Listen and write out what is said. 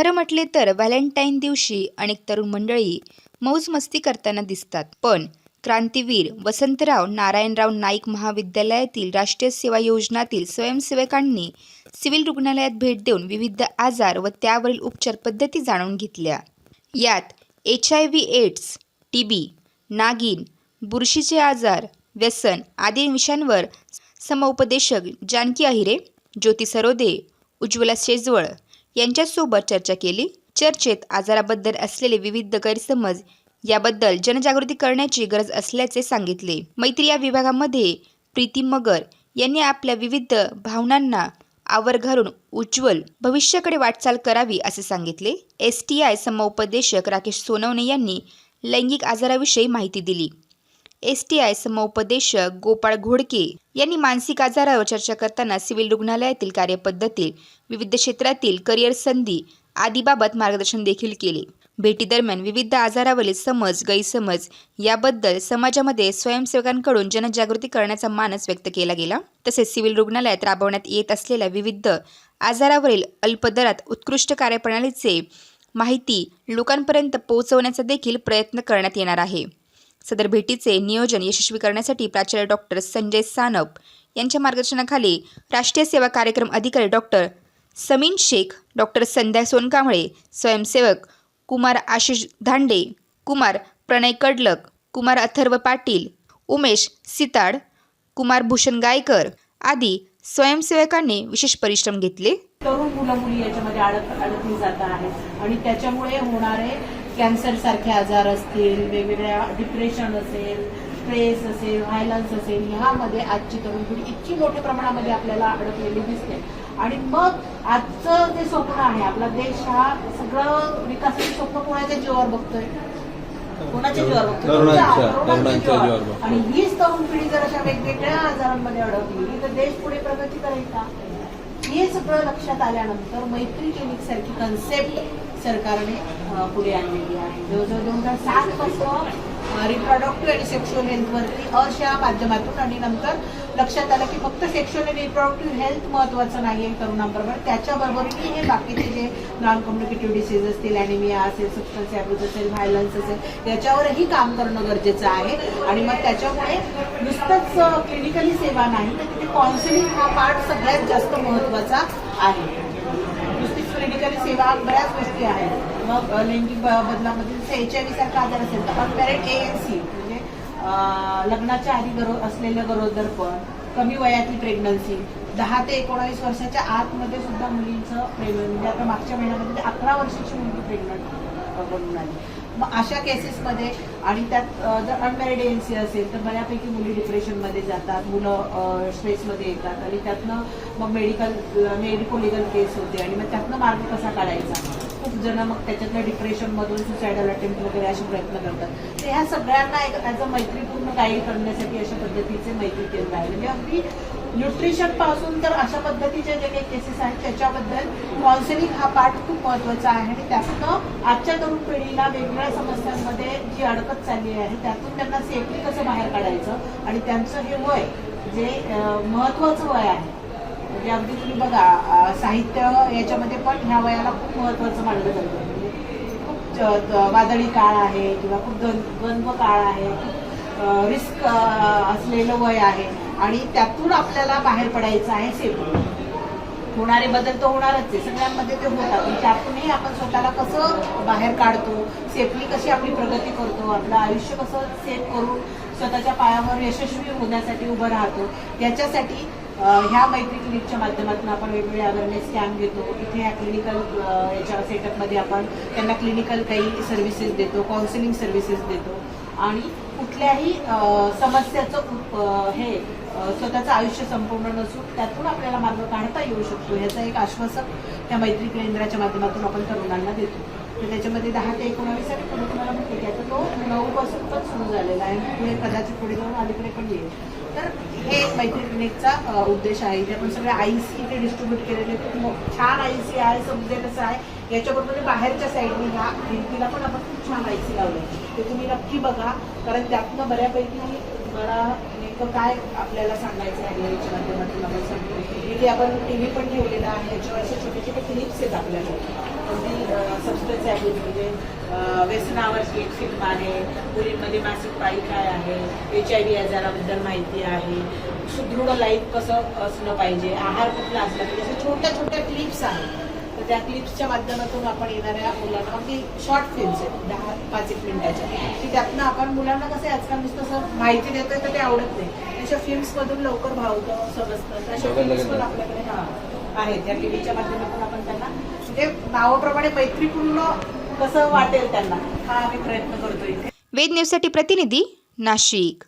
खरं म्हटले तर व्हॅलेंटाईन दिवशी अनेक तरुण मंडळी मौज मस्ती करताना दिसतात. पण क्रांतीवीर वसंतराव नारायणराव नाईक महाविद्यालयातील राष्ट्रीय सेवा योजनातील स्वयंसेवकांनी सिव्हिल रुग्णालयात भेट देऊन विविध आजार व त्यावरील उपचार पद्धती जाणून घेतल्या. यात H I V AIDS T B नागिन बुरशीचे आजार व्यसन आदी विषयांवर समउपदेशक जानकी अहिरे ज्योती सरोदे उज्ज्वला शेजवळ यांच्यासोबत चर्चा केली. चर्चेत आजाराबद्दल असलेले विविध गैरसमज याबद्दल जनजागृती करण्याची गरज असल्याचे सांगितले. मैत्री या विभागामध्ये प्रीती मगर यांनी आपल्या विविध भावनांना आवर घालून उज्ज्वल भविष्याकडे वाटचाल करावी असे सांगितले. एस टी आय समउपदेशक राकेश सोनवणे यांनी लैंगिक आजाराविषयी माहिती दिली. एस टी आय समोपदेशक गोपाळ घोडके यांनी मानसिक आजारावर चर्चा करताना सिव्हिल रुग्णालयातील कार्यपद्धती विविध क्षेत्रातील करिअर संधी आदीबाबत मार्गदर्शन देखील केले. भेटीदरम्यान विविध आजारावरील समज गैरसमज याबद्दल समाजामध्ये स्वयंसेवकांकडून जनजागृती करण्याचा मानस व्यक्त केला गेला. तसेच सिव्हिल रुग्णालयात राबवण्यात येत असलेल्या विविध आजारावरील अल्पदरात उत्कृष्ट कार्यप्रणालीचे माहिती लोकांपर्यंत पोहोचवण्याचा देखील प्रयत्न करण्यात येणार आहे. सदर भेटीचे नियोजन यशस्वी करण्यासाठी प्राचार्य डॉक्टर संजय सानप यांच्या मार्गदर्शनाखाली राष्ट्रीय सेवा कार्यक्रम अधिकारी डॉक्टर समीन शेख डॉक्टर संध्या सोनकांबळे स्वयंसेवक कुमार आशिष धांडे कुमार प्रणय कडलक कुमार अथर्व पाटील उमेश सिताड कुमार भूषण गायकर आदी स्वयंसेवकांनी विशेष परिश्रम घेतले. तरुण मुलं मुली याच्यामध्ये अडक अडकली जात आहेत आणि त्याच्यामुळे होणारे कॅन्सर सारखे आजार असतील वेगवेगळ्या डिप्रेशन असेल स्ट्रेस असेल व्हायलन्स असेल ह्यामध्ये आजची तरुण पिढी इतकी मोठ्या प्रमाणामध्ये आपल्याला अडकलेली दिसते. आणि मग आजचं जे स्वप्न आहे आपला देश हा सगळं विकासाचं स्वप्न कोणाच्या जीवावर बघतोय? कोणाच्या जीवावर बघतोय? जीवावर. आणि हीच तरुण पिढी जर अशा वेगवेगळ्या आजारांमध्ये अडकली तर देश पुढे प्रगती करेल का? हे सगळं लक्षात आल्यानंतर मैत्री क्लिनिक सारखी कन्सेप्ट सरकारने पुढे आणलेली आहे. जवळजवळ दोन हजार सात पासून रिप्रॉडक्टिव्ह आणि सेक्शुअल हेल्थवरती अशा माध्यमातून आणि नंतर लक्षात आलं की फक्त सेक्शुअल आणि रिप्रॉडक्टिव्ह हेल्थ महत्वाचं नाही आहे तरुणांबरोबर. त्याच्याबरोबरही हे बाकीचे जे नॉन कम्युनिकेटिव्ह डिसीज असतील अॅनिमिया असेल सबस्टन्स अब्यूज असेल व्हायलन्स असेल याच्यावरही काम करणं गरजेचं आहे. आणि मग त्याच्यामुळे नुसतंच क्लिनिकली सेवा नाही तर तिथे काउन्सिलिंग हा पार्ट सगळ्यात जास्त महत्त्वाचा आहे. नुसतीच सेवा बऱ्याच गोष्टी आहेत. मग लैंगिक बदलामध्ये एच आय व्ही सारखा आजार असेल तर. अनमॅरिड ए एन सी म्हणजे लग्नाच्या आधी गरो असलेलं गरोदरपण कमी वयातली प्रेग्नन्सी दहा ते एकोणावीस वर्षाच्या आतमध्ये सुद्धा मुलींचं प्रेग्नंट म्हणजे आता मागच्या महिन्यामध्ये अकरा वर्षाची मुलगी प्रेग्नंट बनून आली. मग अशा केसेसमध्ये आणि त्यात जर अनमॅरिड एन सी असेल तर बऱ्यापैकी मुली डिप्रेशनमध्ये जातात मुलं स्ट्रेसमध्ये येतात आणि त्यातनं मग मेडिकल मेडिको लिगल केस होते आणि मग त्यातनं मार्ग कसा काढायचा? खूप जण मग त्याच्यातल्या डिप्रेशनमधून सुसायडल अटेम्प्ट वगैरे असे प्रयत्न करतात. तर ह्या सगळ्यांना एक त्याचं मैत्रीपूर्ण गाईड करण्यासाठी अशा पद्धतीचे मैत्री केंद्र आहे. म्हणजे अगदी न्यूट्रिशनपासून तर अशा पद्धतीचे जे काही केसेस आहेत त्याच्याबद्दल काउन्सिलिंग हा पार्ट खूप महत्त्वाचा आहे. आणि त्यातनं आजच्या तरुण पिढीला वेगवेगळ्या समस्यांमध्ये जी अडकत चालली आहे त्यातून त्यांना सेफली कसं बाहेर काढायचं? आणि त्यांचं हे वय जे महत्वाचं वय आहे म्हणजे अगदी तुम्ही बघा साहित्य याच्यामध्ये पण ह्या वयाला खूप महत्वाचं मानलं जातं. खूप वादळी काळ आहे किंवा खूप द्वं- द्वंद्व काळ आहे खूप रिस्क असलेलं वय आहे. आणि त्यातून आपल्याला बाहेर पडायचं आहे सेतू होणारे बदल तर होणारच आहे. सगळ्यांमध्ये ते होतात. म्हणजे पण त्यातूनही आपण स्वतःला कसं बाहेर काढतो सेफली कशी आपली प्रगती करतो आपलं आयुष्य कसं सेफ करून स्वतःच्या पायावर यशस्वी होण्यासाठी उभं राहतो. याच्यासाठी ह्या मैत्री क्लिनिकच्या माध्यमातून आपण वेगवेगळे अवेअरनेस कॅम्प घेतो. इथे ह्या क्लिनिकल याच्या सेटअपमध्ये आपण त्यांना क्लिनिकल काही सर्व्हिसेस देतो काउन्सिलिंग सर्व्हिसेस देतो. आणि कुठल्याही समस्याचं हे स्वतःचं आयुष्य संपूर्ण नसून त्यातून आपल्याला मार्ग काढता येऊ शकतो याचं एक आश्वासन त्या मैत्री केंद्राच्या माध्यमातून आपण तरुणांना देतो. तर त्याच्यामध्ये दहा ते एकोणावीस आणि पुढे तुम्हाला म्हणते की आता तो नऊपासून पण सुरू झालेला आहे. पुढे कदाचित पुढे जाऊन अलीकडे पण येईल. तर हे मैत्री क्लिनिकचा उद्देश आहे. इथे आपण सगळे आय सी इथे डिस्ट्रीब्यूट केलेले खूप छान आय सी आहे समजेल असं आहे. याच्याबरोबर बाहेरच्या साईडने ह्या भिंतीला पण आपण खूप छान आय सी आहे ते तुम्ही नक्की बघा. कारण त्यातनं बऱ्यापैकी मला नेमकं काय आपल्याला सांगायचं आहे याच्या माध्यमातून आपण सांगतो. इथे आपण टी व्ही पण ठेवलेला आहे याच्यावर असे छोटे छोटे क्लिप्स आहेत आपल्याला कोणती बरेच आहे म्हणजे व्यसनावर स्वीट एक फिल्म आहे. मुलींमध्ये मासिक पाळी काय आहे? एच आय व्ही आजाराबद्दल माहिती आहे. सुदृढ लाईफ कसं असलं पाहिजे? आहार कुठला असला पाहिजे? अशा छोट्या छोट्या क्लिप्स आहेत. त्या क्लिप्सच्या माध्यमातून आपण येणाऱ्या मुलांना अगदी शॉर्ट फिल्म्स आहेत दहा पाच एक मिनिटाच्या. की त्यातनं आपण मुलांना कसं आहे, आजकाल नुसतं असं माहिती देतोय तर ते आवडत नाही. अशा फिल्म्समधून लवकर भावतं समजतं. तर अशा फिल्म्स पण आपल्याकडे हा आहेत. त्या टीव्हीच्या माध्यमातून आपण त्यांना म्हणजे नावाप्रमाणे मैत्रीपूर्ण कसं वाटेल त्यांना हा आम्ही प्रयत्न करतो इथे वेद न्यूजसाठी प्रतिनिधी नाशिक.